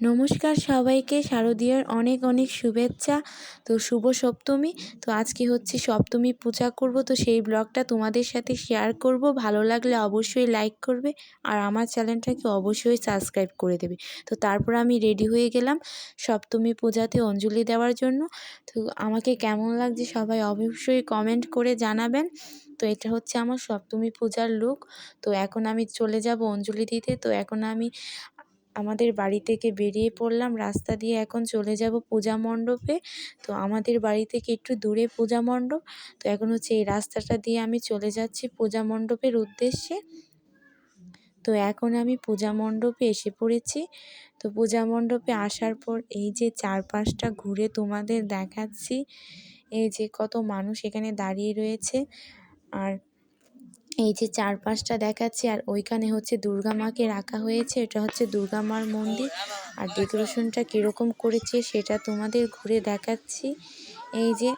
নমস্কার সবাইকে, শারদীয়ার অনেক অনেক শুভেচ্ছা। তো শুভ সপ্তমী। তো আজকে হচ্ছে সপ্তমী পূজা করব। তো সেই ব্লগটা তোমাদের সাথে শেয়ার করব। ভালো লাগলে অবশ্যই লাইক করবে আর আমার চ্যানেলটাকে অবশ্যই সাবস্ক্রাইব করে দেবে। তো তারপর আমি রেডি হয়ে গেলাম সপ্তমী পূজাতে অঞ্জলি দেওয়ার জন্য। তো আমাকে কেমন লাগছে সবাই অবশ্যই কমেন্ট করে জানাবেন। তো এটা হচ্ছে আমার সপ্তমী পূজার লুক তো এখন আমি চলে যাব অঞ্জলি দিতে। তো এখন আমি আমাদের বাড়ি থেকে বেরিয়ে পড়লাম। রাস্তা দিয়ে এখন চলে যাব পূজা মণ্ডপে। তো আমাদের বাড়ি থেকে একটু দূরে পূজা মণ্ডপ। তো এখন হচ্ছে এই রাস্তাটা দিয়ে আমি চলে যাচ্ছি পূজা মণ্ডপের উদ্দেশ্যে। তো এখন আমি পূজা মণ্ডপে এসে পড়েছি। তো পূজা মণ্ডপে আসার পর এই যে চারপাশটা ঘুরে তোমাদের দেখাচ্ছি। এই যে কত মানুষ এখানে দাঁড়িয়ে রয়েছে। আর এই যে চারপাশটা দেখাচ্ছে, আর ওইখানে হচ্ছে দুর্গা মাকে রাখা হয়েছে। এটা হচ্ছে দুর্গা মার মন্দির। আর ডেকোরেশনটা কীরকম করেছে সেটা তোমাদের ঘুরে দেখাচ্ছি। এই যে,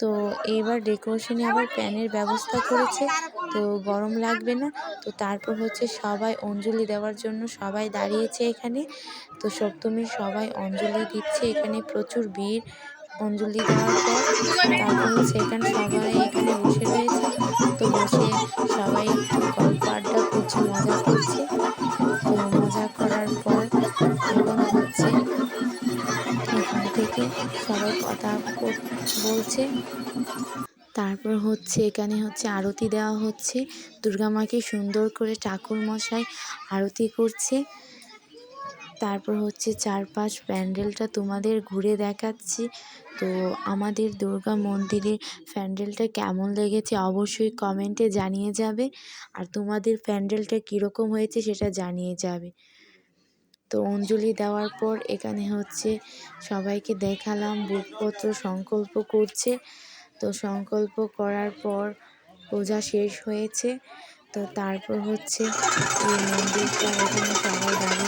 তো এইবার ডেকোরেশনে আবার প্যানের ব্যবস্থা করেছে। তো গরম লাগবে না। তো তারপর হচ্ছে সবাই অঞ্জলি দেওয়ার জন্য সবাই দাঁড়িয়েছে এখানে। তো সপ্তমীর সবাই অঞ্জলি দিচ্ছে। এখানে প্রচুর ভিড়। অঞ্জলি দেওয়ার পর এখানে সবাই এখানে বসে রয়েছে। তো বসে সবাই গল্প আড্ডা করছে, মজা করছে। তো মজা করার পর এখন হচ্ছে এখান থেকে সবাই কথা বলছে। তারপর হচ্ছে এখানে হচ্ছে আরতি দেওয়া হচ্ছে। দুর্গা মাকে সুন্দর করে ঠাকুর মশাই আরতি করছে। তারপর হচ্ছে চারপাশ প্যান্ডেলটা তোমাদের ঘুরে দেখাচ্ছি। তো আমাদের দুর্গা মন্দিরের প্যান্ডেলটা কেমন লেগেছে অবশ্যই কমেন্টে জানিয়ে যাবে। আর তোমাদের প্যান্ডেলটা কীরকম হয়েছে সেটা জানিয়ে যাবে। তো অঞ্জলি দেওয়ার পর এখানে হচ্ছে সবাইকে দেখালাম, বুকপত্র সংকল্প করছে। তো সংকল্প করার পর পূজা শেষ হয়েছে। তো তারপর হচ্ছে এই মন্দিরটা এখানে সবাই দাঁড়িয়ে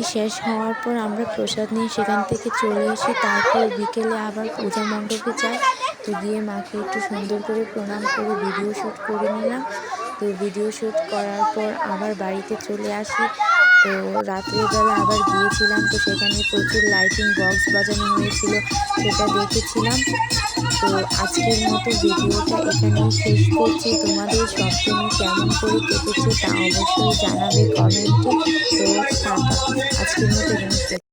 আরতি শেষ হওয়ার পর আমরা প্রসাদ নিয়ে সেখান থেকে চলে এসে তারপর বিকেলে আবার পূজা মণ্ডপে যাই। তো গিয়ে মাকে একটু সুন্দর করে প্রণাম করে ভিডিও শ্যুট করে নিলাম। তো ভিডিও শ্যুট করার পর আবার বাড়িতে চলে আসি। তো রাত্রিবেলা আবার গিয়েছিলাম, তো সেখানে প্রচুর লাইটিং বক্স বাজানো হয়েছিল, সেটা দেখেছিলাম। তো আজকের মতো ভিডিওটা এখানেই শেষ করছি। তোমাদের সপ্তমী কেমন করে কেটেছে তা অবশ্যই জানাবে কমেন্টে। তো আজকের মতো